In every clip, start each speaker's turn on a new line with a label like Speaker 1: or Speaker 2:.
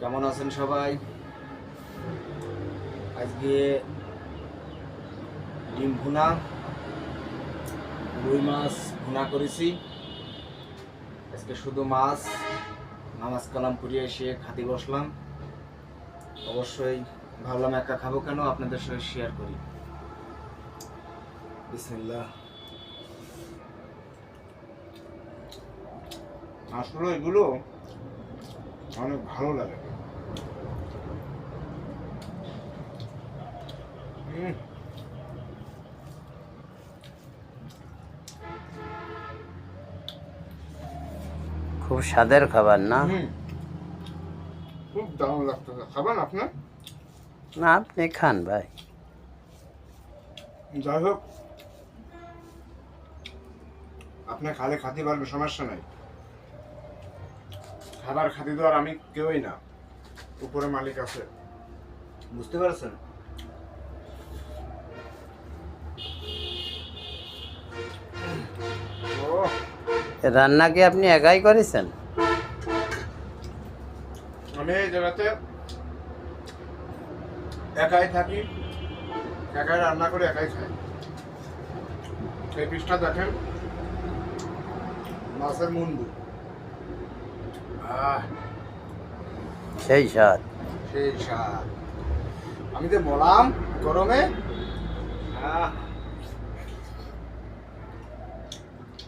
Speaker 1: কেমন আছেন সবাই? আজকে ডিম ভুনা, রুই মাছ ভুনা করেছি। আজকে শুধু মাছ, নামাজ কালাম করিয়ে এসে খাতি বসলাম। অবশ্যই ভাবলাম একা খাব কেন? আপনাদের সঙ্গে শেয়ার করি। বিসমিল্লাহ।
Speaker 2: আসলে এগুলো? অনেক ভালো লাগে।
Speaker 3: খুব স্বাদের খাবার না?
Speaker 2: খুব দারুণ লাগতেছে খাবেন আপনার
Speaker 3: না আপনি খান ভাই।
Speaker 2: যাই হোক। আপনি খালে খাতে পারবে সমস্যা নাই। খাবার খাতে দেওয়ার আমি কেউই না। উপরে মালিক আছে।
Speaker 1: বুঝতে পারছেন?
Speaker 2: ও
Speaker 3: রান্না কি আপনি একাই করেছেন?
Speaker 2: আমি এই জায়গাতে একাই থাকি একাই রান্না করে একাই খাই। এই পিসটা দেখেন মাছের মুন্ডু।
Speaker 3: সেই স্বাদ।
Speaker 2: সেই স্বাদ। আমি যে বললাম গরমে?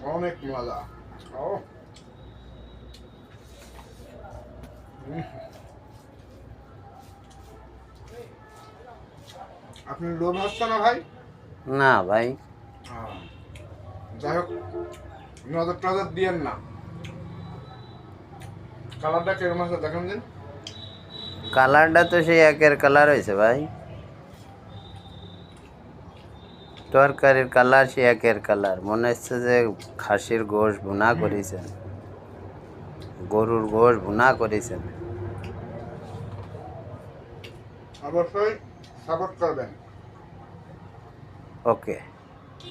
Speaker 2: অনেক মজা। ও। উম। আপনি লোভ হচ্ছে না ভাই?
Speaker 3: না ভাই।
Speaker 2: যাই হোক নজর টজর দিয়েন না। কালারটা কীরকম আছে দেখেন দিন।
Speaker 3: কালারটা তো সেই একের কালার হয়েছে ভাই। তরকারির কালার সে একের কালার। মনে হচ্ছে যে খাসির গোশ ভুনা করেছেন। গরুর গোশ ভুনা করেছেন।
Speaker 2: অবশ্যই সাপোর্ট করবেন
Speaker 3: ওকে।